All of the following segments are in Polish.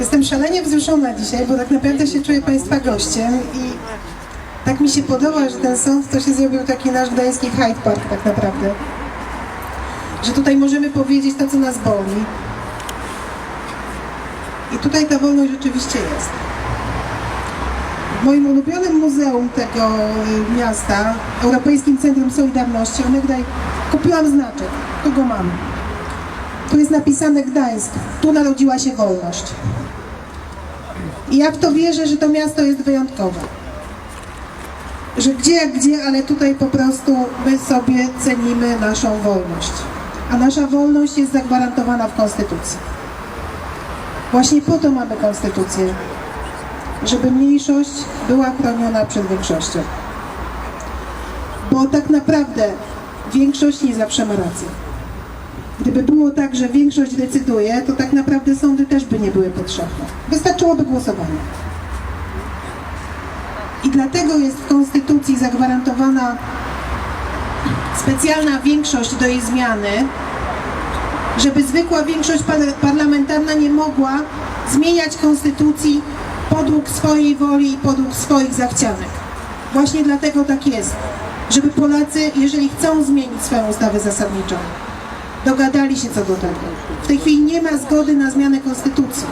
Jestem szalenie wzruszona dzisiaj, bo tak naprawdę się czuję Państwa gościem i tak mi się podoba, że ten sąd to się zrobił taki nasz gdański Hyde Park tak naprawdę. Że tutaj możemy powiedzieć to, co nas boli. I tutaj ta wolność rzeczywiście jest. W moim ulubionym muzeum tego y, miasta, Europejskim Centrum Solidarności, onegdaj kupiłam znaczek. Tu go mam. Tu jest napisane Gdańsk. Tu narodziła się wolność. I ja w to wierzę, że to miasto jest wyjątkowe. Że gdzie jak gdzie, ale tutaj po prostu my sobie cenimy naszą wolność. A nasza wolność jest zagwarantowana w Konstytucji. Właśnie po to mamy Konstytucję, żeby mniejszość była chroniona przed większością. Bo tak naprawdę większość nie zawsze ma rację. Gdyby było tak, że większość decyduje, to tak naprawdę sądy też by nie były potrzebne. Wystarczyłoby głosowanie. I dlatego jest w Konstytucji zagwarantowana specjalna większość do jej zmiany, żeby zwykła większość par- parlamentarna nie mogła zmieniać Konstytucji podług swojej woli i podług swoich zachcianek. Właśnie dlatego tak jest, żeby Polacy, jeżeli chcą zmienić swoją ustawę zasadniczą, dogadali się co do tego. W tej chwili nie ma zgody na zmianę konstytucji.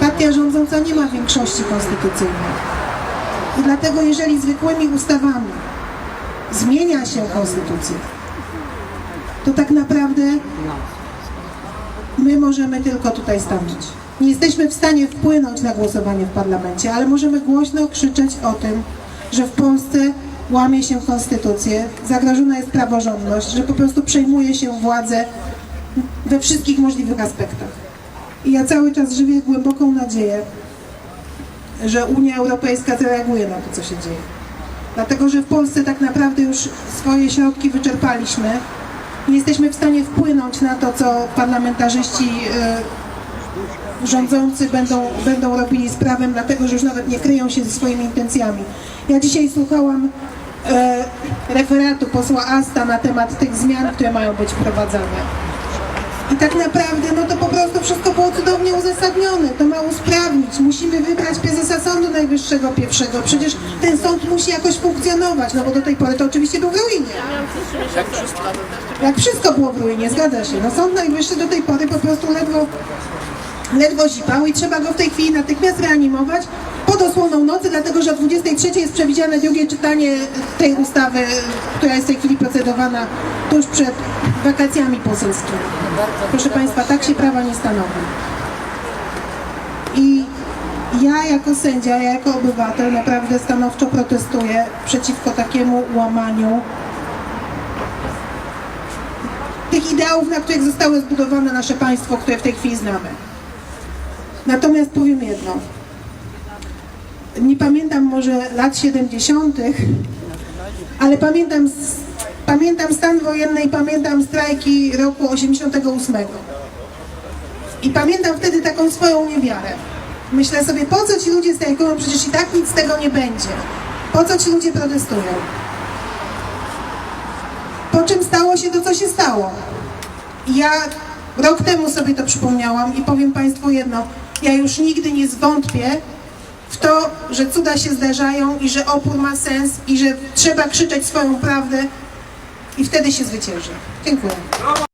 Partia rządząca nie ma większości konstytucyjnej. I dlatego jeżeli zwykłymi ustawami zmienia się konstytucję, to tak naprawdę my możemy tylko tutaj stanąć. Nie jesteśmy w stanie wpłynąć na głosowanie w parlamencie, ale możemy głośno krzyczeć o tym, że w Polsce łamie się konstytucję, zagrożona jest praworządność, że po prostu przejmuje się władzę we wszystkich możliwych aspektach. I ja cały czas żywię głęboką nadzieję, że Unia Europejska zareaguje na to, co się dzieje. Dlatego, że w Polsce tak naprawdę już swoje środki wyczerpaliśmy. Nie jesteśmy w stanie wpłynąć na to, co parlamentarzyści e, rządzący będą, będą robili z prawem, dlatego że już nawet nie kryją się ze swoimi intencjami. Ja dzisiaj słuchałam e, referatu posła Asta na temat tych zmian, które mają być wprowadzane. I tak naprawdę, no to po prostu wszystko było cudownie uzasadnione. To ma usprawnić. Musimy wybrać prezesa Sądu Najwyższego pierwszego. Przecież ten sąd musi jakoś funkcjonować, no bo do tej pory to oczywiście był w ruinie. Jak wszystko było w ruinie, zgadza się. No Sąd Najwyższy do tej pory po prostu ledwo, ledwo zipał i trzeba go w tej chwili natychmiast reanimować pod osłoną nocy, dlatego że o 23 jest przewidziane drugie czytanie tej ustawy, która jest w tej chwili procedowana tuż przed wakacjami poselskimi. Proszę Państwa, tak się prawa nie stanowi. I ja jako sędzia, ja jako obywatel naprawdę stanowczo protestuję przeciwko takiemu łamaniu tych ideałów, na których zostało zbudowane nasze państwo, które w tej chwili znamy. Natomiast powiem jedno. Nie pamiętam może lat 70., ale pamiętam, pamiętam stan wojenny i pamiętam strajki roku 88. I pamiętam wtedy taką swoją niewiarę. Myślę sobie, po co ci ludzie strajkują, przecież i tak nic z tego nie będzie. Po co ci ludzie protestują? Po czym stało się to, co się stało? Ja rok temu sobie to przypomniałam i powiem Państwu jedno. Ja już nigdy nie zwątpię w to, że cuda się zdarzają i że opór ma sens i że trzeba krzyczeć swoją prawdę i wtedy się zwycięży. Dziękuję.